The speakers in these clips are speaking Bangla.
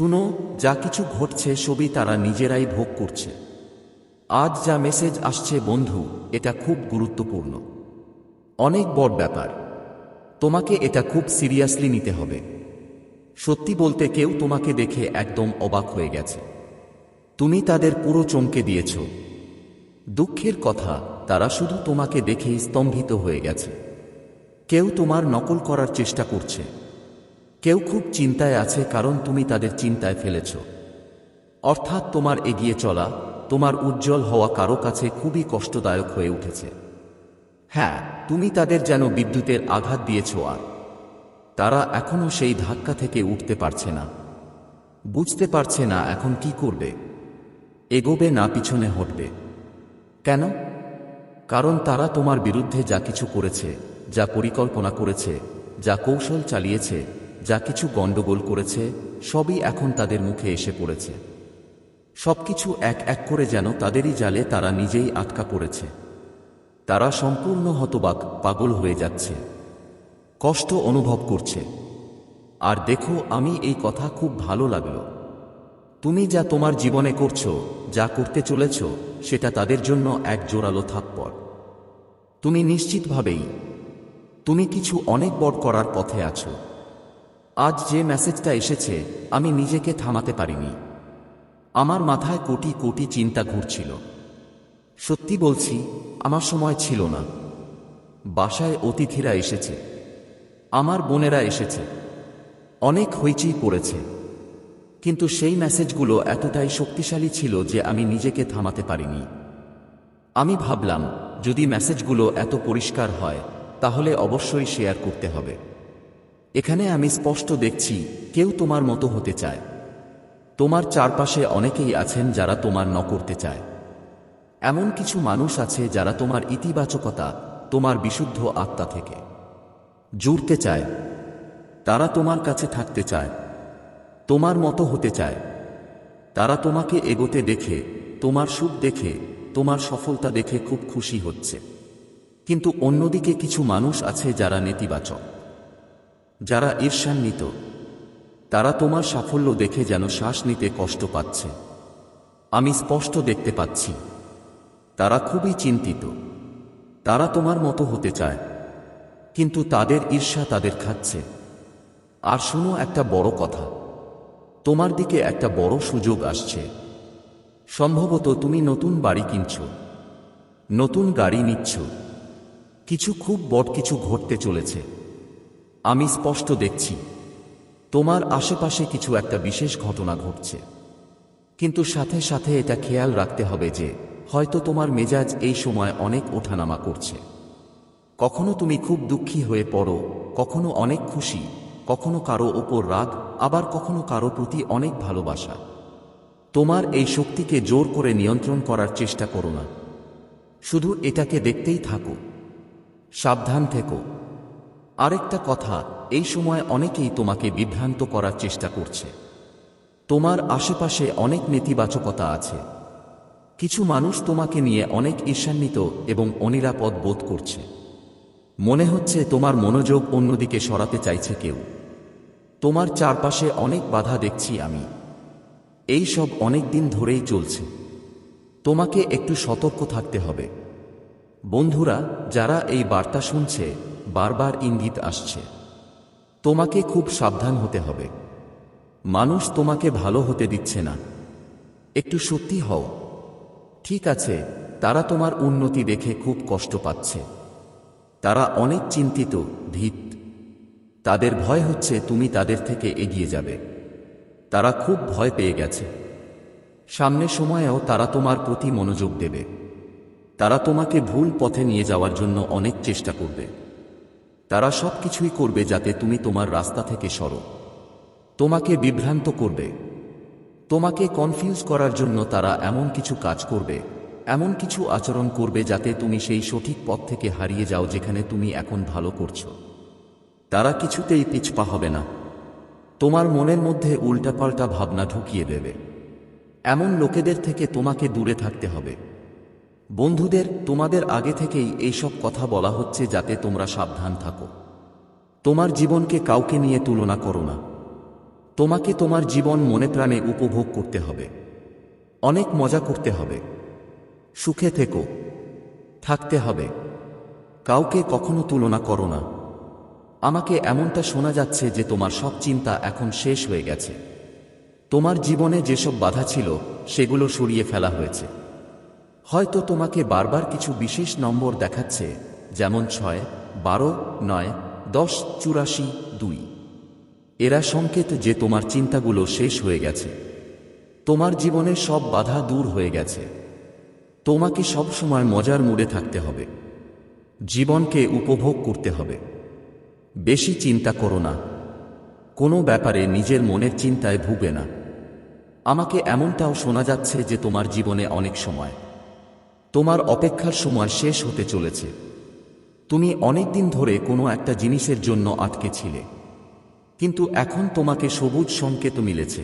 শুনো, যা কিছু ঘটছে সবই তারা নিজেরাই ভোগ করছে। আজ যা মেসেজ আসছে, বন্ধু, এটা খুব গুরুত্বপূর্ণ। অনেক বড় ব্যাপার। তোমাকে এটা খুব সিরিয়াসলি নিতে হবে। সত্যি বলতে কেউ তোমাকে দেখে একদম অবাক হয়ে গেছে। তুমি তাদের পুরো চমকে দিয়েছ। দুঃখের কথা, তারা শুধু তোমাকে দেখেই স্তম্ভিত হয়ে গেছে। কেউ তোমার নকল করার চেষ্টা করছে। কেউ খুব চিন্তায় আছে কারণ তুমি তাদের চিন্তায় ফেলেছ। অর্থাৎ তোমার এগিয়ে চলা, তোমার উজ্জ্বল হওয়া কারও কাছে খুবই কষ্টদায়ক হয়ে উঠেছে। হ্যাঁ তুমি তাদের যেন বিদ্যুতের আঘাত দিয়েছ আর তারা এখনও সেই ধাক্কা থেকে উঠতে পারছে না। বুঝতে পারছে না এখন কি করবে। এগোবে না পিছনে হটবে। কেন? কারণ তারা তোমার বিরুদ্ধে যা কিছু করেছে, যা পরিকল্পনা করেছে, যা কৌশল চালিয়েছে যা কিছু গণ্ডগোল করেছে, সবই এখন তাদের মুখে এসে পড়েছে। সবকিছু এক এক করে যেন তাদেরই জালে তারা নিজেই আটকা পড়েছে। তারা সম্পূর্ণ হতবাক, পাগল হয়ে যাচ্ছে। কষ্ট অনুভব করছে। আর দেখো, আমি এই কথা খুব ভালো লাগল। তুমি যা তোমার জীবনে করছ, যা করতে চলেছ, সেটা তাদের জন্য এক জোরালো থাপ্পড়। তুমি নিশ্চিতভাবেই, তুমি কিছু অনেক বড় করার পথে আছো। আজ যে মেসেজটা এসেছে, আমি নিজেকে থামাতে পারিনি। আমার মাথায় কোটি কোটি চিন্তা ঘুরছিল। সত্যি বলছি, আমার সময় ছিল না। বাসায় অতিথিরা এসেছে। আমার বোনেরা এসেছে। অনেক হইচই পড়েছে। কিন্তু সেই মেসেজগুলো এতটাই শক্তিশালী ছিল যে আমি নিজেকে থামাতে পারিনি। আমি ভাবলাম, যদি মেসেজগুলো এত পরিষ্কার হয়, তাহলে অবশ্যই শেয়ার করতে হবে। এখানে আমি স্পষ্ট দেখছি, কেউ তোমার মতো হতে চায়। তোমার চারপাশে অনেকেই আছেন যারা তোমার ন করতে চায়। এমন কিছু মানুষ আছে যারা তোমার ইতিবাচকতা, তোমার বিশুদ্ধ আত্মা থেকে জুড়তে চায়। তারা তোমার কাছে থাকতে চায়। তোমার মতো হতে চায়। তারা তোমাকে এগোতে দেখে, তোমার সুখ দেখে, তোমার সফলতা দেখে খুব খুশি হচ্ছে। কিন্তু অন্যদিকে কিছু মানুষ আছে যারা নেতিবাচক। যারা ঈর্ষান্বিত, তারা তোমার সাফল্য দেখে যেন শ্বাস নিতে কষ্ট পাচ্ছে। আমি স্পষ্ট দেখতে পাচ্ছি। তারা খুবই চিন্তিত। তারা তোমার মতো হতে চায়। কিন্তু তাদের ঈর্ষা তাদের খাচ্ছে। আর শুনো একটা বড় কথা। তোমার দিকে একটা বড় সুযোগ আসছে। সম্ভবত তুমি নতুন বাড়ি কিনছ। নতুন গাড়ি নিচ্ছ। কিছু খুব বড় কিছু ঘটতে চলেছে। আমি স্পষ্ট দেখছি, তোমার আশেপাশে কিছু একটা বিশেষ ঘটনা ঘটছে। কিন্তু সাথে সাথে এটা খেয়াল রাখতে হবে যে, হয়তো তোমার মেজাজ এই সময় অনেক ওঠানামা করছে। কখনো তুমি খুব দুঃখী হয়ে পড়ো, কখনো অনেক খুশি, কখনো কারও ওপর রাগ, আবার কখনো কারও প্রতি অনেক ভালোবাসা। তোমার এই শক্তিকে জোর করে নিয়ন্ত্রণ করার চেষ্টা করো না। শুধু এটাকে দেখতেই থাকো। সাবধান থেকো। আরেকটা কথা, এই সময় অনেকেই তোমাকে বিভ্রান্ত করার চেষ্টা করছে। তোমার আশেপাশে অনেক নেতিবাচকতা আছে। কিছু মানুষ তোমাকে নিয়ে অনেক ঈর্ষান্বিত এবং অনিরাপদ বোধ করছে। মনে হচ্ছে তোমার মনোযোগ অন্যদিকে সরাতে চাইছে কেউ। তোমার চারপাশে অনেক বাধা দেখছি আমি। এই সব অনেক দিন ধরেই চলছে। তোমাকে একটু সতর্ক থাকতে হবে। বন্ধুরা, যারা এই বার্তা শুনছে বারবার ইঙ্গিত আসছে। তোমাকে খুব সাবধান হতে হবে। মানুষ তোমাকে ভালো হতে দিচ্ছে না। একটু সত্যি হও। ঠিক আছে, তারা তোমার উন্নতি দেখে খুব কষ্ট পাচ্ছে। তারা অনেক চিন্তিত, ভীত। তাদের ভয় হচ্ছে তুমি তাদের থেকে এগিয়ে যাবে। তারা খুব ভয় পেয়ে গেছে। সামনে সময়েও তারা তোমার প্রতি মনোযোগ দেবে। তারা তোমাকে ভুল পথে নিয়ে যাওয়ার জন্য অনেক চেষ্টা করবে। তারা সব কিছুই করবে যাতে তুমি তোমার রাস্তা থেকে সরো। তোমাকে বিভ্রান্ত করবে। তোমাকে কনফিউজ করার জন্য তারা এমন কিছু কাজ করবে, এমন কিছু আচরণ করবে যাতে তুমি সেই সঠিক পথ থেকে হারিয়ে যাও যেখানে তুমি এখন ভালো করছ। তারা কিছুতেই পিছপা হবে না। তোমার মনের মধ্যে উল্টাপাল্টা ভাবনা ঢুকিয়ে দেবে। এমন লোকেদের থেকে তোমাকে দূরে থাকতে হবে। বন্ধুদের, তোমাদের আগে থেকেই এইসব কথা বলা হচ্ছে যাতে তোমরা সাবধান থাকো। তোমার জীবনকে কাউকে নিয়ে তুলনা করো না। তোমাকে তোমার জীবন মনে প্রাণে উপভোগ করতে হবে। অনেক মজা করতে হবে। সুখে থেকো। থাকতে হবে। কাউকে কখনো তুলনা করো না। আমাকে এমনটা শোনা যাচ্ছে যে তোমার সব চিন্তা এখন শেষ হয়ে গেছে। তোমার জীবনে যেসব বাধা ছিল, সেগুলো সরিয়ে ফেলা হয়েছে। হয়তো তোমাকে বারবার কিছু বিশেষ নম্বর দেখাচ্ছে, যেমন ছয়, বারো, নয়, দশ, চুরাশি, দুই। এরা সংকেত যে তোমার চিন্তাগুলো শেষ হয়ে গেছে। তোমার জীবনে সব বাধা দূর হয়ে গেছে। তোমাকে সব সময় মজার মুডে থাকতে হবে। জীবনকে উপভোগ করতে হবে। বেশি চিন্তা করো না। কোনো ব্যাপারে নিজের মনের চিন্তায় ভুগে না। আমাকে এমনটাও শোনা যাচ্ছে যে তোমার জীবনে অনেক সময়। তোমার অপেক্ষার সময় শেষ হতে চলেছে। তুমি অনেক দিন ধরে কোনো একটা জিনিসের জন্য আটকে ছিলে। কিন্তু এখন তোমাকে সবুজ সংকেত মিলেছে।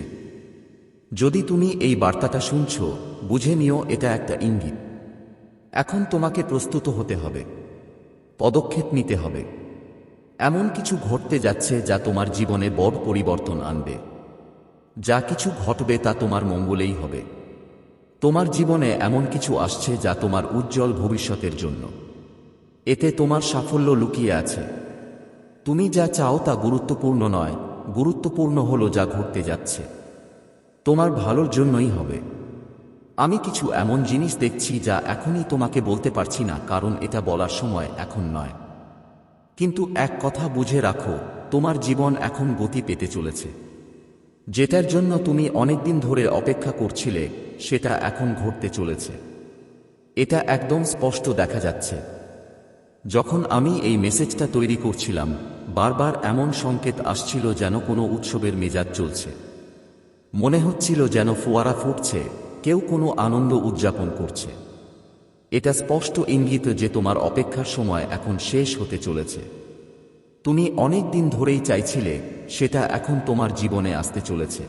যদি তুমি এই বার্তাটা শুনছ, বুঝে নিও এটা একটা ইঙ্গিত। এখন তোমাকে প্রস্তুত হতে হবে। পদক্ষেপ নিতে হবে। এমন কিছু ঘটতে যাচ্ছে যা তোমার জীবনে বড় পরিবর্তন আনবে। যা কিছু ঘটবে তা তোমার মঙ্গলেই হবে। তোমার জীবনে এমন কিছু আসছে যা তোমার উজ্জ্বল ভবিষ্যতের জন্য। এতে তোমার সাফল্য লুকিয়ে আছে। তুমি যা চাও তা গুরুত্বপূর্ণ নয়, গুরুত্বপূর্ণ হলো যা ঘটতে যাচ্ছে। তোমার ভালোর জন্যই হবে। আমি কিছু এমন জিনিস দেখছি যা এখনই তোমাকে বলতে পারছি না, কারণ এটা বলার সময় এখন নয়। কিন্তু এক কথা বুঝে রাখো, তোমার জীবন এখন গতি পেতে চলেছে। যেটার জন্য তুমি অনেকদিন ধরে অপেক্ষা করছিলে, সেটা এখন ঘটতে চলেছে। এটা একদম স্পষ্ট দেখা যাচ্ছে। যখন আমি এই মেসেজটা তৈরি করছিলাম, বারবার এমন সংকেত আসছিল যেন কোনো উৎসবের মেজাজ চলছে। মনে হচ্ছিল যেন ফোয়ারা ফুটছে, কেউ কোনো আনন্দ উদযাপন করছে। এটা স্পষ্ট ইঙ্গিত যে তোমার অপেক্ষার সময় এখন শেষ হতে চলেছে। তুমি অনেক দিন ধরেই চাইছিলে সেটা এখন তোমার জীবনে আসতে চলেছে।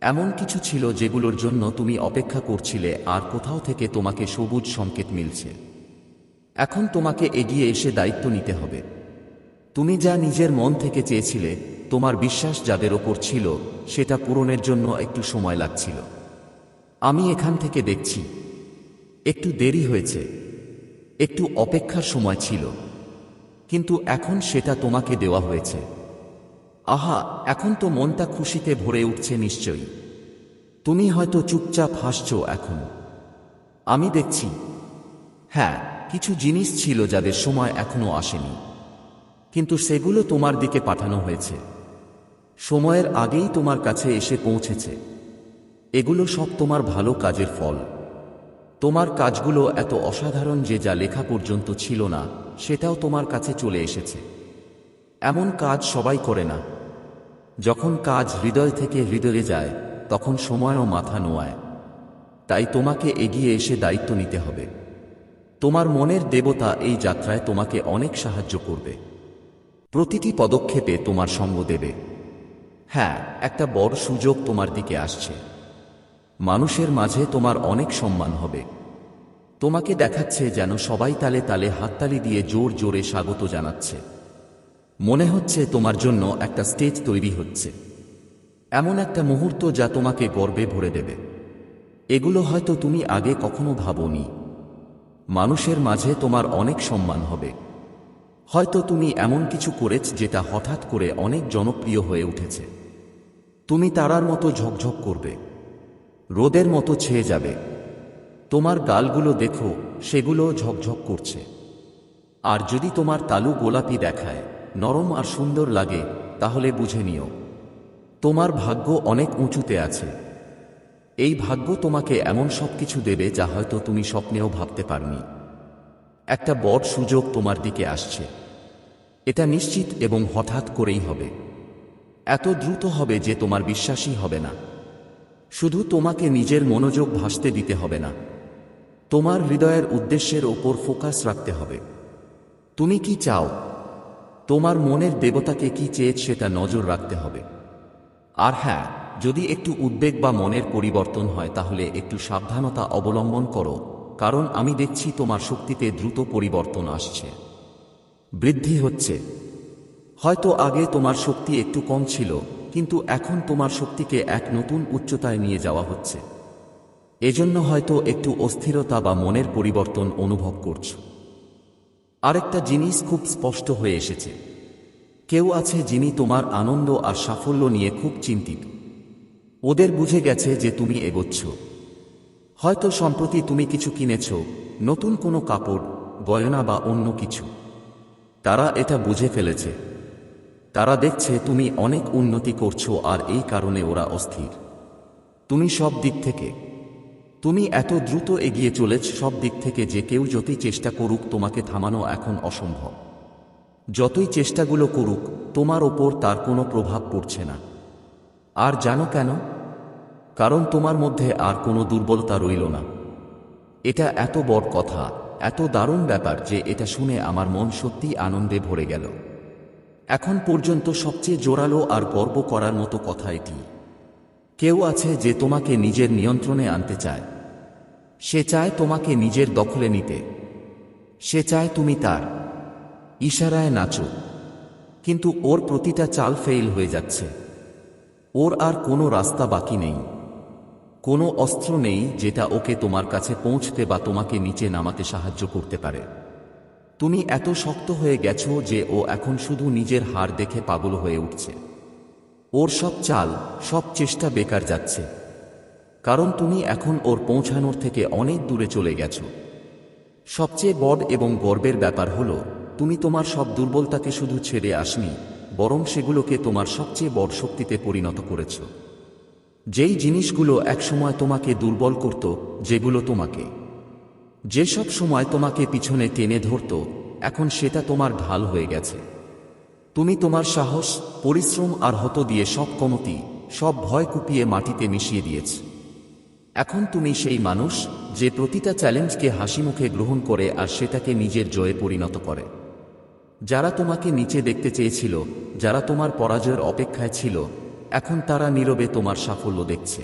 এমন কিছু ছিল যেগুলোর জন্য তুমি অপেক্ষা করছিলে আর কোথাও থেকে তোমাকে সবুজ সংকেত মিলছে। এখন তোমাকে এগিয়ে এসে দায়িত্ব নিতে হবে। তুমি যা নিজের মন থেকে চেয়েছিলে, তোমার বিশ্বাস যাদের ওপর ছিল, সেটা পূরণের জন্য একটু সময় লাগছিল। আমি এখান থেকে দেখছি। একটু দেরি হয়েছে। একটু অপেক্ষার সময় ছিল। কিন্তু এখন সেটা তোমাকে দেওয়া হয়েছে। আহা, এখন তো মনটা খুশিতে ভরে উঠছে নিশ্চয়ই। তুমি হয়তো চুপচাপ হাসছ এখন। আমি দেখছি। হ্যাঁ কিছু জিনিস ছিল যাদের সময় এখনও আসেনি। কিন্তু সেগুলো তোমার দিকে পাঠানো হয়েছে। সময়ের আগেই তোমার কাছে এসে পৌঁছেছে। এগুলো সব তোমার ভালো কাজের ফল। তোমার কাজগুলো এত অসাধারণ যে যা লেখা পর্যন্ত ছিল না, সেটাও তোমার কাছে চলে এসেছে। এমন কাজ সবাই করে না। যখন কাজ হৃদয় থেকে হৃদয়ে যায়, তখন সময়ও মাথা নোয়ায়। তাই তোমাকে এগিয়ে এসে দায়িত্ব নিতে হবে। তোমার মনের দেবতা এই যাত্রায় তোমাকে অনেক সাহায্য করবে। প্রতিটি পদক্ষেপে তোমার সঙ্গ দেবে। হ্যাঁ একটা বড় সুযোগ তোমার দিকে আসছে। মানুষের মাঝে তোমার অনেক সম্মান হবে। তোমাকে দেখাচ্ছে যেন সবাই তালে তালে হাততালি দিয়ে জোর জোরে স্বাগত জানাচ্ছে। মনে হচ্ছে তোমার জন্য একটা স্টেজ তৈরি হচ্ছে। এমন একটা মুহূর্ত যা তোমাকে গর্বে ভরে দেবে। এগুলো হয়তো তুমি আগে কখনো ভাবনি। মানুষের মাঝে তোমার অনেক সম্মান হবে। হয়তো তুমি এমন কিছু করেছ যেটা হঠাৎ করে অনেক জনপ্রিয় হয়ে উঠেছে। তুমি তারার মতো ঝকঝক করবে। রোদের মতো ছেয়ে যাবে। তোমার গালগুলো দেখো, সেগুলো ঝকঝক করছে। আর যদি তোমার তালু গোলাপি দেখায় নরম আর সুন্দর লাগে, তাহলে বুঝে নিও। তোমার ভাগ্য অনেক উঁচুতে আছে। এই ভাগ্য তোমাকে এমন সব কিছু দেবে যা হয়তো তুমি স্বপ্নেও ভাবতে পারনি। একটা বড় সুযোগ তোমার দিকে আসছে। এটা নিশ্চিত এবং হঠাৎ করেই হবে। এত দ্রুত হবে যে তোমার বিশ্বাসই হবে না। শুধু তোমাকে নিজের মনোযোগ ভাসতে দিতে হবে না। তোমার হৃদয়ের উদ্দেশ্যের ওপর ফোকাস রাখতে হবে। তুমি কি চাও? তোমার মনের দেবতাকে কি চেয়ে সেটা নজর রাখতে হবে। আর হ্যাঁ যদি একটু উদ্বেগ বা মনের পরিবর্তন হয়, তাহলে একটু সাবধানতা অবলম্বন করো, কারণ আমি দেখছি তোমার শক্তিতে দ্রুত পরিবর্তন আসছে। বৃদ্ধি হচ্ছে। হয়তো আগে তোমার শক্তি একটু কম ছিল, কিন্তু এখন তোমার শক্তিকে এক নতুন উচ্চতায় নিয়ে যাওয়া হচ্ছে। এজন্য হয়তো একটু অস্থিরতা বা মনের পরিবর্তন অনুভব করছ। আরেকটা জিনিস খুব স্পষ্ট হয়ে এসেছে। কেউ আছে যিনি তোমার আনন্দ আর সাফল্য নিয়ে খুব চিন্তিত। ওদের বুঝে গেছে যে তুমি এগোচ্ছ। হয়তো সম্প্রতি তুমি কিছু কিনেছ, নতুন কোনো কাপড়, গয়না বা অন্য কিছু। তারা এটা বুঝে ফেলেছে। তারা দেখছে তুমি অনেক উন্নতি করছ আর এই কারণে ওরা অস্থির। তুমি সব দিক থেকে তুমি এত দ্রুত এগিয়ে চলেছ, সব দিক থেকে যে কেউ যতই চেষ্টা করুক তোমাকে থামানো এখন অসম্ভব। যতই চেষ্টাগুলো করুক, তোমার ওপর তার কোনো প্রভাব পড়ছে না। আর জানো কেন? কারণ তোমার মধ্যে আর কোনো দুর্বলতা রইল না। এটা এত বড় কথা, এত দারুণ ব্যাপার যে এটা শুনে আমার মন সত্যিই আনন্দে ভরে গেল। এখন পর্যন্ত সবচেয়ে জোরালো আর গর্ব করার মতো কথা এটি। কেউ আছে যে তোমাকে নিজের নিয়ন্ত্রণে আনতে চায়। সে চায় তোমাকে নিজের দখলে নিতে। সে চায় তুমি তার ইশারায় নাচো। কিন্তু ওর প্রতিটা চাল ফেইল হয়ে যাচ্ছে। ওর আর কোনো রাস্তা বাকি নেই। কোনো অস্ত্র নেই যেটা ওকে তোমার কাছে পৌঁছতে বা তোমাকে নিচে নামাতে সাহায্য করতে পারে। তুমি এত শক্ত হয়ে গেছো যে ও এখন শুধু নিজের হার দেখে পাগল হয়ে উঠছে। ওর সব চাল, সব চেষ্টা বেকার যাচ্ছে। কারণ তুমি এখন ওর পৌঁছানোর থেকে অনেক দূরে চলে গেছো। সবচেয়ে বড় এবং গর্বের ব্যাপার হলো, তুমি তোমার সব দুর্বলতাকে শুধু ছেড়ে আসনি, বরং সেগুলোকে তোমার সবচেয়ে বড় শক্তিতে পরিণত করেছ। যেই জিনিসগুলো একসময় তোমাকে দুর্বল করত, যেগুলো তোমাকে। যেসব সময় তোমাকে পিছনে টেনে ধরত, এখন সেটা তোমার ঢাল হয়ে গেছে। তুমি তোমার সাহস, পরিশ্রম আর হত দিয়ে সব কমতি, সব ভয় কুপিয়ে মাটিতে মিশিয়ে দিয়েছ। এখন তুমি সেই মানুষ যে প্রতিটা চ্যালেঞ্জকে হাসি মুখে গ্রহণ করে আর সেটাকে নিজের জয়ে পরিণত করে। যারা তোমাকে নিচে দেখতে চেয়েছিল, যারা তোমার পরাজয়ের অপেক্ষায় ছিল, এখন তারা নীরবে তোমার সাফল্য দেখছে।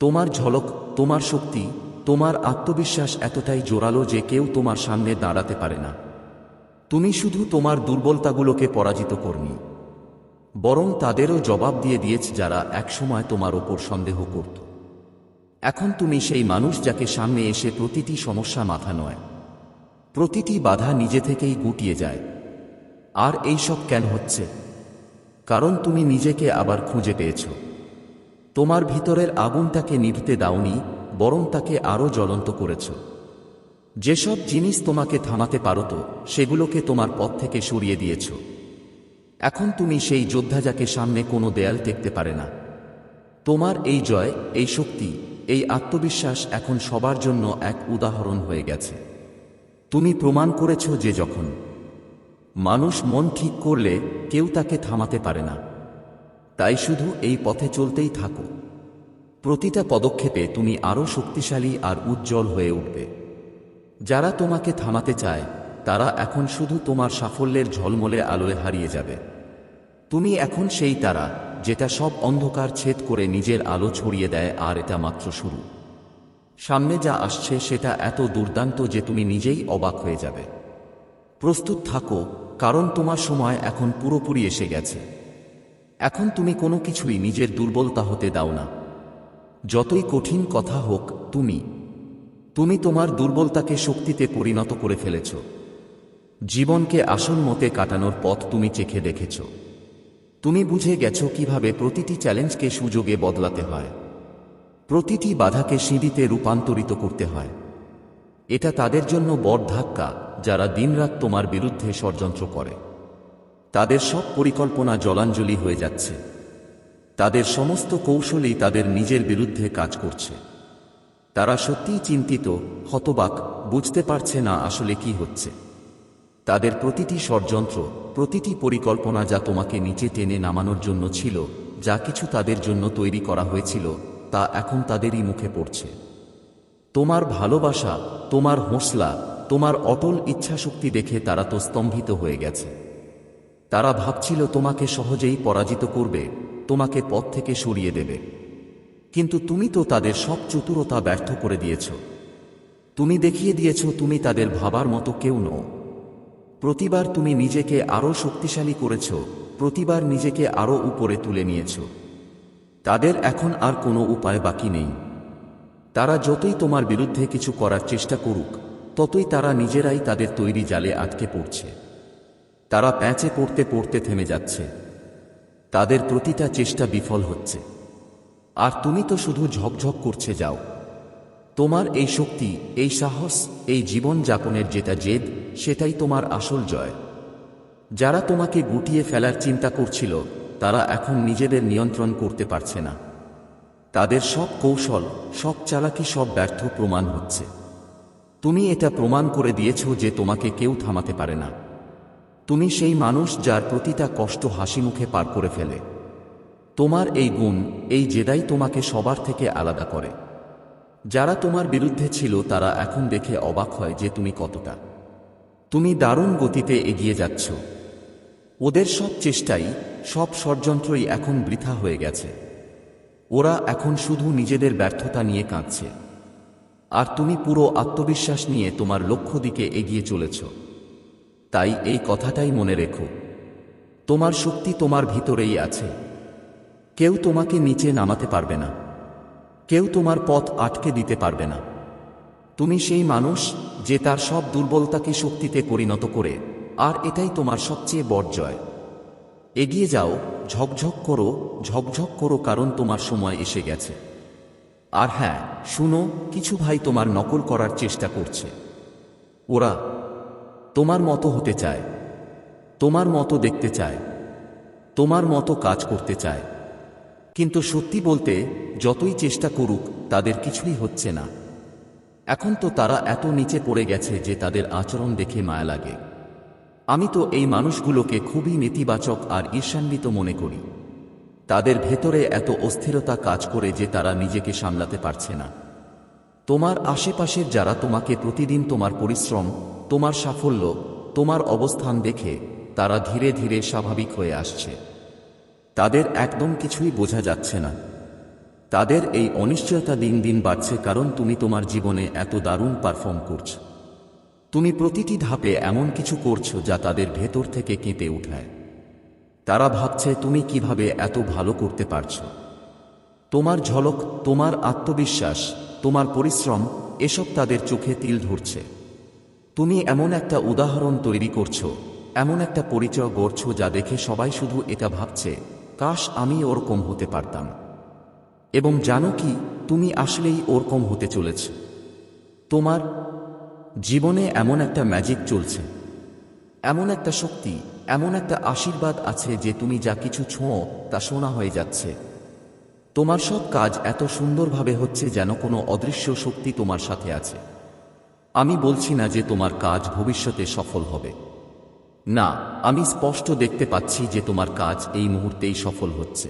তোমার ঝলক, তোমার শক্তি, তোমার আত্মবিশ্বাস এতটাই জোরালো যে কেউ তোমার সামনে দাঁড়াতে পারে না। তুমি শুধু তোমার দুর্বলতাগুলোকে পরাজিত করনি, বরং তাদেরও জবাব দিয়ে দিয়েছ যারা একসময় তোমার ওপর সন্দেহ করত। এখন তুমি সেই মানুষ যাকে সামনে এসে প্রতিটি সমস্যা মাথা নয়, প্রতিটি বাধা নিজে থেকেই গুটিয়ে যায়। আর এই সব কেন হচ্ছে? কারণ তুমি নিজেকে আবার খুঁজে পেয়েছ। তোমার ভিতরের আগুনটাকে নিভতে দাওনি, বরং তাকে আরও জ্বলন্ত করেছ। যেসব জিনিস তোমাকে থামাতে পারত সেগুলোকে তোমার পথ থেকে সরিয়ে দিয়েছ। এখন তুমি সেই যোদ্ধা যাকে সামনে কোনো দেয়াল দেখতে পারে না। তোমার এই জয়, এই শক্তি, এই আত্মবিশ্বাস এখন সবার জন্য এক উদাহরণ হয়ে গেছে। তুমি প্রমাণ করেছ যে যখন মানুষ মন ঠিক করলে কেউ তাকে থামাতে পারে না, তাই শুধু এই পথে চলতেই থাকো। প্রতিটা পদক্ষেপে তুমি আরও শক্তিশালী আর উজ্জ্বল হয়ে উঠবে। যারা তোমাকে থামাতে চায়, তারা এখন শুধু তোমার সাফল্যের ঝলমলে আলোয় হারিয়ে যাবে। তুমি এখন সেই তারা, যেটা সব অন্ধকার ছেদ করে নিজের আলো ছড়িয়ে দেয় আর এটা মাত্র শুরু। সামনে যা আসছে সেটা এত দুর্দান্ত যে তুমি নিজেই অবাক হয়ে যাবে। প্রস্তুত থাকো, কারণ তোমার সময় এখন পুরোপুরি এসে গেছে। এখন তুমি কোনো কিছুই নিজের দুর্বলতা হতে দাও না। যতই কঠিন কথা হোক, তুমি তুমি তোমার দুর্বলতাকে শক্তিতে পরিণত করে ফেলেছ। জীবনকে আসল মতে কাটানোর পথ তুমি চেখে দেখেছ। তুমি বুঝে গেছো কীভাবে প্রতিটি চ্যালেঞ্জকে সুযোগে বদলাতে হয়। প্রতিটি বাধাকে সিঁড়িতে রূপান্তরিত করতে হয়। এটা তাদের জন্য বড় ধাক্কা, যারা দিনরাত তোমার বিরুদ্ধে ষড়যন্ত্র করে। তাদের সব পরিকল্পনা জলাঞ্জলি হয়ে যাচ্ছে। তাদের সমস্ত কৌশলই তাদের নিজের বিরুদ্ধে কাজ করছে। তারা সত্যিই চিন্তিত, হতবাক, বুঝতে পারছে না আসলে কি হচ্ছে। তাদের প্রতিটি ষড়যন্ত্র, প্রতিটি পরিকল্পনা যা তোমাকে নিচে টেনে নামানোর জন্য ছিল, যা কিছু তাদের জন্য তৈরি করা হয়েছিল, তা এখন তাদেরই মুখে পড়ছে। তোমার ভালোবাসা, তোমার হোঁসলা, তোমার অটল ইচ্ছাশক্তি দেখে তারা তো স্তম্ভিত হয়ে গেছে। তারা ভাবছিল তোমাকে সহজেই পরাজিত করবে, তোমাকে পথ থেকে সরিয়ে দেবে। কিন্তু তুমি তো তাদের সব চতুরতা ব্যর্থ করে দিয়েছ। তুমি দেখিয়ে দিয়েছ তুমি তাদের ভাবার মতো কেউ নও। প্রতিবার তুমি নিজেকে আরও শক্তিশালী করেছ, প্রতিবার নিজেকে আরও উপরে তুলে নিয়েছ। তাদের এখন আর কোনো উপায় বাকি নেই। তারা যতই তোমার বিরুদ্ধে কিছু করার চেষ্টা করুক, ততই তারা নিজেরাই তাদের তৈরি জালে আটকে পড়ছে। তারা প্যাঁচে পড়তে পড়তে থেমে যাচ্ছে। তাদের প্রতিটা চেষ্টা বিফল হচ্ছে। আর তুমি তো শুধু ঝকঝক করছে যাও। তোমার এই শক্তি, এই সাহস, এই জীবন যাপনের যেটা জেদ, সেটাই তোমার আসল জয়। যারা তোমাকে গুটিয়ে ফেলার চিন্তা করছিল, তারা এখন নিজেদের নিয়ন্ত্রণ করতে পারছে না। তাদের সব কৌশল, সব চালাকি, সব ব্যর্থ প্রমাণ হচ্ছে। তুমি এটা প্রমাণ করে দিয়েছ যে তোমাকে কেউ থামাতে পারে না। তুমি সেই মানুষ যার প্রতিটা কষ্ট হাসি মুখে পার করে ফেলে। তোমার এই গুণ এই জেদাই তোমাকে সবার থেকে আলাদা করে। যারা তোমার বিরুদ্ধে ছিল, তারা এখন দেখে অবাক হয় যে তুমি কতটা। তুমি দারুণ গতিতে এগিয়ে যাচ্ছ। ওদের সব চেষ্টাই, সব ষড়যন্ত্রই এখন বৃথা হয়ে গেছে। ওরা এখন শুধু নিজেদের ব্যর্থতা নিয়ে কাঁদছে। আর তুমি পুরো আত্মবিশ্বাস নিয়ে তোমার লক্ষ্য দিকে এগিয়ে চলেছ। তাই এই কথাটাই মনে রেখো। তোমার শক্তি তোমার ভিতরেই আছে। কেউ তোমাকে নিচে নামাতে পারবে না। কেউ তোমার পথ আটকে দিতে পারবে না। তুমি সেই মানুষ যে তার সব দুর্বলতাকে শক্তিতে পরিণত করে, আর এটাই তোমার সবচেয়ে বড় জয়। এগিয়ে যাও, ঝকঝক করো ঝকঝক করো কারণ তোমার সময় এসে গেছে। আর হ্যাঁ শুনো, কিছু ভাই তোমার নকল করার চেষ্টা করছে। ওরা তোমার মতো হতে চায়। তোমার মতো দেখতে চায়। তোমার মতো কাজ করতে চায়। কিন্তু সত্যি বলতে, যতই চেষ্টা করুক, তাদের কিছুই হচ্ছে না। এখন তো তারা এত নিচে পড়ে গেছে যে তাদের আচরণ দেখে মায়া লাগে। আমি তো এই মানুষগুলোকে খুবই নেতিবাচক আর ঈর্ষান্বিত মনে করি। তাদের ভেতরে এত অস্থিরতা কাজ করে যে তারা নিজেকে সামলাতে পারছে না। তোমার আশেপাশের যারা তোমাকে প্রতিদিন তোমার পরিশ্রম, তোমার সাফল্য, তোমার অবস্থান দেখে, তারা ধীরে ধীরে স্বাভাবিক হয়ে আসছে। তাদের একদম কিছুই বোঝা যাচ্ছে না। তাদের এই অনিশ্চয়তা দিন দিন বাড়ছে কারণ তুমি তোমার জীবনে এত দারুণ পারফর্ম করছ। তুমি প্রতিটি ধাপে এমন কিছু করছ যা তাদের ভেতর থেকে কেঁপে উঠায় তারা ভাবছে তুমি কীভাবে এত ভালো করতে পারছ। তোমার ঝলক, তোমার আত্মবিশ্বাস, তোমার পরিশ্রম, এসব তাদের চোখে তিল ধরছে। তুমি এমন একটা উদাহরণ তৈরি করছ, এমন একটা পরিচয় গড়ছ যা দেখে সবাই শুধু এটা ভাবছে কাশ আমি ওরকম হতে পারতাম। এবং জানো কি, তুমি আসলেই ওরকম হতে চলেছ। তোমার জীবনে এমন একটা ম্যাজিক চলছে। এমন একটা শক্তি, এমন একটা আশীর্বাদ আছে যে তুমি যা কিছু ছোঁও, তা শোনা হয়ে যাচ্ছে। তোমার সব কাজ এত সুন্দরভাবে হচ্ছে যেন কোনো অদৃশ্য শক্তি তোমার সাথে আছে। আমি বলছি না যে তোমার কাজ ভবিষ্যতে সফল হবে। না, আমি স্পষ্ট দেখতে পাচ্ছি যে তোমার কাজ এই মুহূর্তেই সফল হচ্ছে।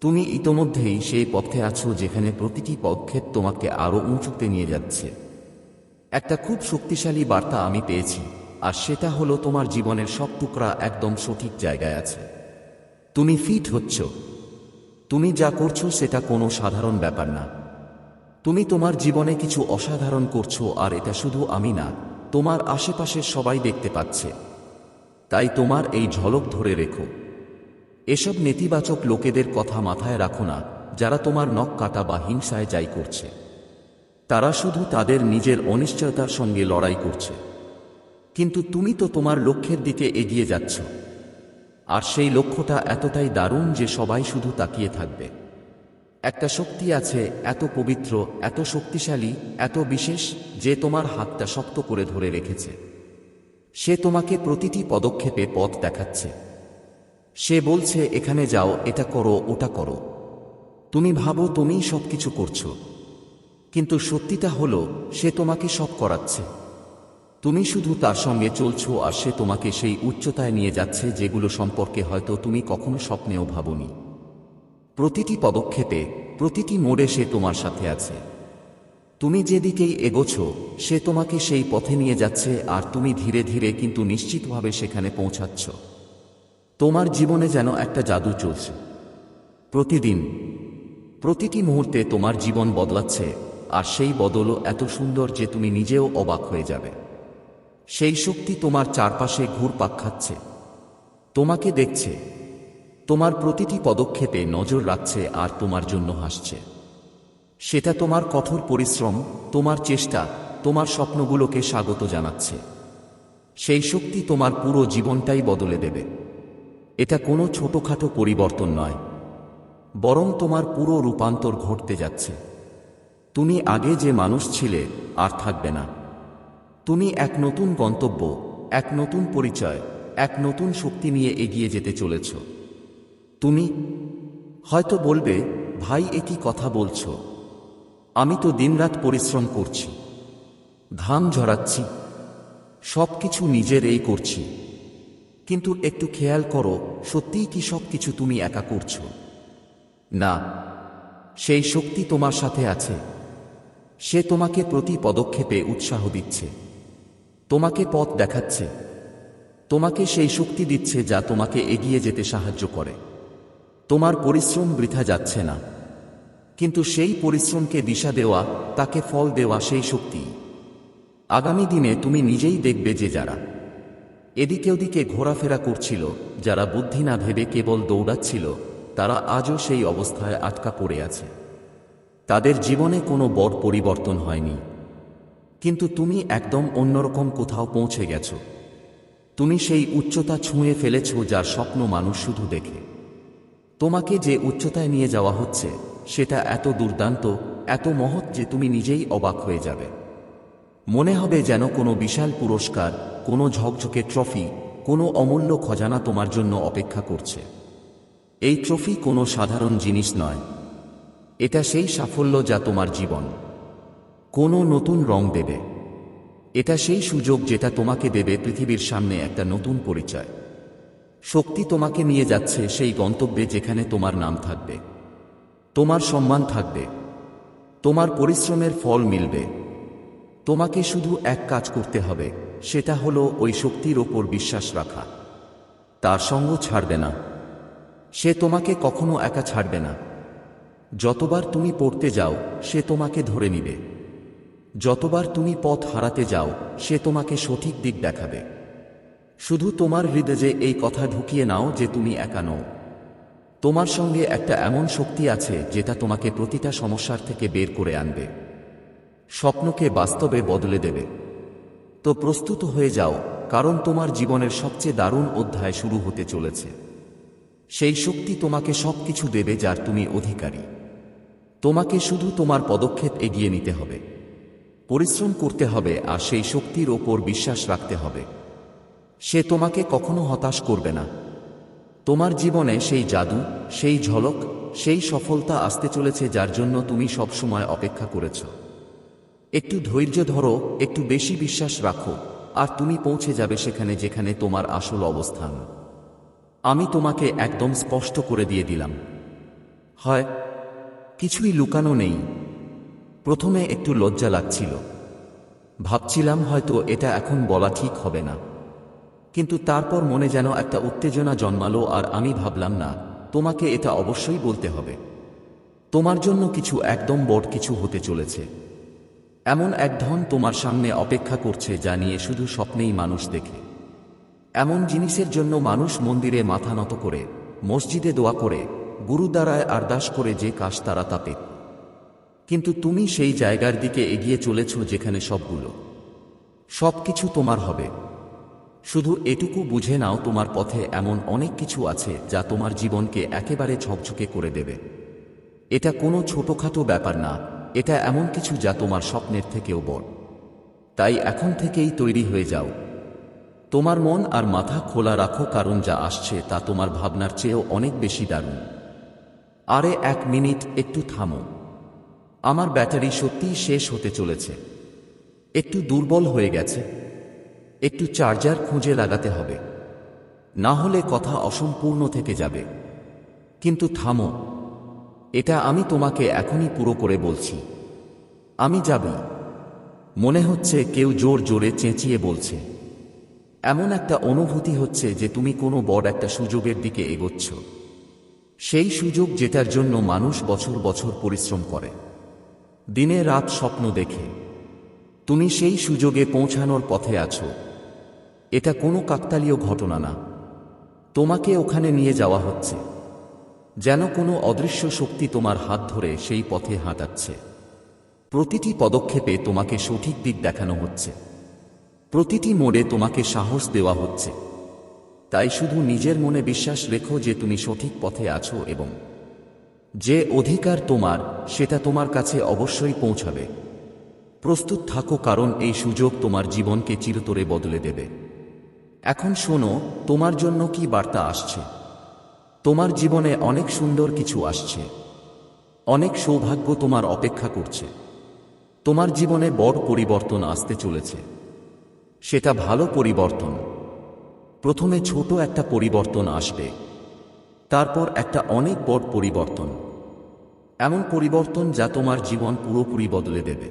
তুমি ইতোমধ্যেই সেই পথে আছো যেখানে প্রতিটি পদক্ষেপ তোমাকে আরও উঁচুতে নিয়ে যাচ্ছে। একটা খুব শক্তিশালী বার্তা আমি পেয়েছি, আর সেটা হলো তোমার জীবনের সব টুকরা একদম সঠিক জায়গায় আছে। তুমি ফিট হচ্ছ। তুমি যা করছ সেটা কোনো সাধারণ ব্যাপার না। তুমি তোমার জীবনে কিছু অসাধারণ করছ, আর এটা শুধু আমি না, তোমার আশেপাশের সবাই দেখতে পাচ্ছে। তাই তোমার এই ঝলক ধরে রেখো। এসব নেতিবাচক লোকেদের কথা মাথায় রাখো না, যারা তোমার নখ কাটা বা হিংসায় যাই করছে। তারা শুধু তাদের নিজের অনিশ্চয়তার সঙ্গে লড়াই করছে। কিন্তু তুমি তো তোমার লক্ষ্যের দিকে এগিয়ে যাচ্ছ। আর সেই লক্ষ্যটা এতটাই দারুণ যে সবাই শুধু তাকিয়ে থাকবে। একটা শক্তি আছে এত পবিত্র, এত শক্তিশালী, এত বিশেষ, যে তোমার হাতটা শক্ত করে ধরে রেখেছে। সে তোমাকে প্রতিটি পদক্ষেপে পথ দেখাচ্ছে। সে বলছে, এখানে যাও, এটা করো, ওটা করো। তুমি ভাবো, তুমিই সব কিছু করছ। কিন্তু সত্যিটা হলো, সে তোমাকে সব করাচ্ছে। তুমি শুধু তার সঙ্গে চলছো আর সে তোমাকে সেই উচ্চতায় নিয়ে যাচ্ছে যেগুলো সম্পর্কে হয়তো তুমি কখনো স্বপ্নেও ভাবনি। প্রতিটি পদক্ষেপে, প্রতিটি মোড়ে সে তোমার সাথে আছে। তুমি যেদিকেই এগোছ, সে তোমাকে সেই পথে নিয়ে যাচ্ছে আর তুমি ধীরে ধীরে কিন্তু নিশ্চিতভাবে সেখানে পৌঁছাচ্ছ। তোমার জীবনে যেন একটা জাদু চলছে। প্রতিদিন, প্রতিটি মুহূর্তে তোমার জীবন বদলাচ্ছে আর সেই বদলও এত সুন্দর যে তুমি নিজেও অবাক হয়ে যাবে। সেই শক্তি তোমার চারপাশে ঘুরপাক খাচ্ছে। তোমাকে দেখছে। তোমার প্রতিটি পদক্ষেপে নজর রাখছে আর তোমার জন্য হাসছে। সেটা তোমার কঠোর পরিশ্রম, তোমার চেষ্টা, তোমার স্বপ্নগুলোকে স্বাগত জানাচ্ছে। সেই শক্তি তোমার পুরো জীবনটাই বদলে দেবে। এটা কোনো ছোটখাটো পরিবর্তন নয়। বরং তোমার পুরো রূপান্তর ঘটতে যাচ্ছে। তুমি আগে যে মানুষ ছিলে, আর থাকবে না। তুমি এক নতুন গন্তব্য, এক নতুন পরিচয়, এক নতুন শক্তি নিয়ে এগিয়ে যেতে চলেছ। তুমি হয়তো বলবে, ভাই একই কথা বলছো? আমি তো দিনরাত পরিশ্রম করছি। ধান ঝরাচ্ছি। সব কিছু নিজের এই করছি। কিন্তু একটু খেয়াল করো, সত্যিই কি সব কিছু তুমি একা করছ? না। সেই শক্তি তোমার সাথে আছে। সে তোমাকে প্রতি পদক্ষেপে উৎসাহ দিচ্ছে। তোমাকে পথ দেখাচ্ছে। তোমাকে সেই শক্তি দিচ্ছে যা তোমাকে এগিয়ে যেতে সাহায্য করে। তোমার পরিশ্রম বৃথা যাচ্ছে না। কিন্তু সেই পরিশ্রমকে দিশা দেওয়া, তাকে ফল দেওয়া সেই শক্তি। আগামী দিনে তুমি নিজেই দেখবে যে যারা এদিকে ওদিকে ঘোরাফেরা করছিল, যারা বুদ্ধি না ভেবে কেবল দৌড়াচ্ছিল, তারা আজও সেই অবস্থায় আটকা পড়ে আছে। তাদের জীবনে কোনো বড় পরিবর্তন হয়নি। কিন্তু তুমি একদম অন্যরকম কোথাও পৌঁছে গেছো। তুমি সেই উচ্চতা ছুঁয়ে ফেলেছ যার স্বপ্ন মানুষ শুধু দেখে। তোমাকে যে উচ্চতায় নিয়ে যাওয়া হচ্ছে সেটা এত দুর্দান্ত, এত মহৎ যে তুমি নিজেই অবাক হয়ে যাবে। মনে হবে যেন কোনো বিশাল পুরস্কার, কোনো ঝকঝকে ট্রফি, কোনো অমূল্য খজানা তোমার জন্য অপেক্ষা করছে। এই ট্রফি কোনো সাধারণ জিনিস নয়। এটা সেই সাফল্য যা তোমার জীবন। কোনো নতুন রং দেবে। এটা সেই সুযোগ যেটা তোমাকে দেবে পৃথিবীর সামনে একটা নতুন পরিচয়। শক্তি তোমাকে নিয়ে যাচ্ছে সেই গন্তব্যে যেখানে তোমার নাম থাকবে। তোমার সম্মান থাকবে। তোমার পরিশ্রমের ফল মিলবে। তোমাকে শুধু এক কাজ করতে হবে, সেটা হলো ওই শক্তির ওপর বিশ্বাস রাখা। তার সঙ্গ ছাড়বে না। সে তোমাকে কখনো একা ছাড়বে না। যতবার তুমি পড়তে যাও, সে তোমাকে ধরে নিবে। যতবার তুমি পথ হারাতে যাও, সে তোমাকে সঠিক দিক দেখাবে। শুধু তোমার হৃদয়ে এই কথা ঢুকিয়ে নাও যে তুমি একা নও। তোমার সঙ্গে একটা এমন শক্তি আছে যেটা তোমাকে প্রতিটা সমস্যার থেকে বের করে আনবে। স্বপ্নকে বাস্তবে বদলে দেবে। তো প্রস্তুত হয়ে যাও, কারণ তোমার জীবনের সবচেয়ে দারুণ অধ্যায় শুরু হতে চলেছে। সেই শক্তি তোমাকে সব কিছু দেবে যার তুমি অধিকারী। তোমাকে শুধু তোমার পদক্ষেপ এগিয়ে নিতে হবে। পরিশ্রম করতে হবে আর সেই শক্তির ওপর বিশ্বাস রাখতে হবে। সে তোমাকে কখনো হতাশ করবে না। তোমার জীবনে সেই জাদু, সেই ঝলক, সেই সফলতা আসতে চলেছে যার জন্য তুমি সবসময় অপেক্ষা করেছ। একটু ধৈর্য ধরো, একটু বেশি বিশ্বাস রাখো, আর তুমি পৌঁছে যাবে সেখানে যেখানে তোমার আসল অবস্থান। আমি তোমাকে একদম স্পষ্ট করে দিয়ে দিলাম। হয়, কিছুই লুকানো নেই। প্রথমে একটু লজ্জা লাগছিল। ভাবছিলাম হয়তো এটা এখন বলা ঠিক হবে না। কিন্তু তারপর মনে যেন একটা উত্তেজনা জন্মালো আর আমি ভাবলাম, না, তোমাকে এটা অবশ্যই বলতে হবে। তোমার জন্য কিছু একদম বড় কিছু হতে চলেছে। এমন এক ধন তোমার সামনে অপেক্ষা করছে যা নিয়ে শুধু স্বপ্নেই মানুষ দেখে। এমন জিনিসের জন্য মানুষ মন্দিরে মাথা নত করে, মসজিদে দোয়া করে, গুরুদ্বারায় আরদাস করে যে কাশ তারা তাপে কিন্তু তুমি সেই জায়গার দিকে এগিয়ে চলেছ যেখানে সবগুলো সব কিছু তোমার হবে। শুধু এটুকু বুঝে নাও তোমার পথে এমন অনেক কিছু আছে যা তোমার জীবনকে একেবারে ঝকঝকে করে দেবে। এটা কোনো ছোটখাটো ব্যাপার না, এটা এমন কিছু যা তোমার স্বপ্নের থেকেও বড়। তাই এখন থেকেই তৈরি হয়ে যাও। তোমার মন আর মাথা খোলা রাখো কারণ যা আসছে তা তোমার ভাবনার চেয়েও অনেক বেশি দারুণ। আরে এক মিনিট, একটু থামো। আমার ব্যাটারি সত্যিই শেষ হতে চলেছে। একটু দুর্বল হয়ে গেছে। একটু চার্জার খুঁজে লাগাতে হবে। না হলে কথা অসম্পূর্ণ থেকে যাবে। কিন্তু থামো। এটা আমি তোমাকে এখনই পুরো করে বলছি। আমি যাবি। মনে হচ্ছে কেউ জোর জোরে চেঁচিয়ে বলছে। এমন একটা অনুভূতি হচ্ছে যে তুমি কোনো বড় একটা সুযোগের দিকে এগোচ্ছ। সেই সুযোগ যেটার জন্য মানুষ বছর বছর পরিশ্রম করে। দিনে রাত স্বপ্ন দেখে। তুমি সেই সুযোগে পৌঁছানোর পথে আছো। এটা কোনো কাকতালীয় ঘটনা না। তোমাকে ওখানে নিয়ে যাওয়া হচ্ছে। যেন কোনো অদৃশ্য শক্তি তোমার হাত ধরে সেই পথে হাঁটাচ্ছে। প্রতিটি পদক্ষেপে তোমাকে সঠিক দিক দেখানো হচ্ছে। প্রতিটি মোড়ে তোমাকে সাহস দেওয়া হচ্ছে। তাই শুধু নিজের মনে বিশ্বাস রেখো যে তুমি সঠিক পথে আছো এবং যে অধিকার তোমার, সেটা তোমার কাছে অবশ্যই পৌঁছাবে। প্রস্তুত থাকো কারণ এই সুযোগ তোমার জীবনকে চিরতরে বদলে দেবে। এখন শোনো, তোমার জন্য কি বার্তা আসছে? তোমার জীবনে অনেক সুন্দর কিছু আসছে। অনেক সৌভাগ্য তোমার অপেক্ষা করছে। তোমার জীবনে বড় পরিবর্তন আসতে চলেছে। সেটা ভালো পরিবর্তন। প্রথমে ছোট একটা পরিবর্তন আসবে। তারপর একটা অনেক বড় পরিবর্তন। এমন পরিবর্তন যা তোমার জীবন পুরোপুরি বদলে দেবে।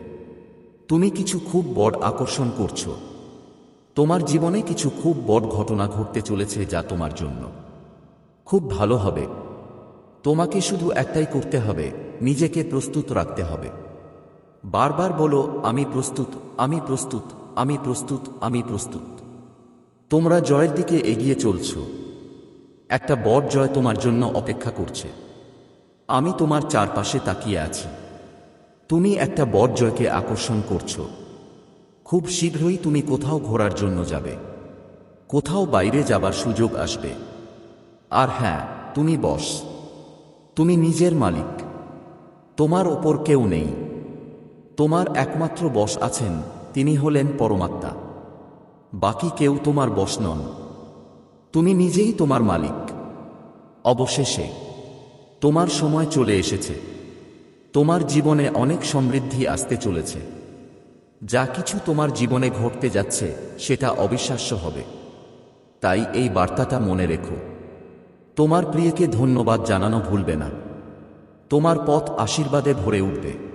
তুমি কিছু খুব বড় আকর্ষণ করছ। তোমার জীবনে কিছু খুব বড় ঘটনা ঘটতে চলেছে যা তোমার জন্য। খুব ভালো হবে। তোমাকে শুধু একটাই করতে হবে, নিজেকে প্রস্তুত রাখতে হবে। বারবার বলো, আমি প্রস্তুত আমি প্রস্তুত আমি প্রস্তুত আমি প্রস্তুত। তোমরা জয়ের দিকে এগিয়ে চলছ। একটা বড় জয় তোমার জন্য অপেক্ষা করছে। আমি তোমার চারপাশে তাকিয়ে আছি। তুমি একটা বড় জয়কে আকর্ষণ করছ। খুব শীঘ্রই তুমি কোথাও ঘোরার জন্য যাবে। কোথাও বাইরে যাবার সুযোগ আসবে। আর হ্যাঁ তুমি বস। তুমি নিজের মালিক। তোমার ওপর কেউ নেই। তোমার একমাত্র বস আছেন, তিনি হলেন পরমাত্মা। বাকি কেউ তোমার বস নন। তুমি নিজেই তোমার মালিক। অবশেষে, তোমার সময় চলে এসেছে। তোমার জীবনে অনেক সমৃদ্ধি আসতে চলেছে। যা কিছু তোমার জীবনে ঘটতে যাচ্ছে, সেটা অবিশ্বাস্য হবে। তাই এই বার্তাটা মনে রেখো। তোমার প্রিয়কে ধন্যবাদ জানানো ভুলবে না। তোমার পথ আশীর্বাদে ভরে উঠবে।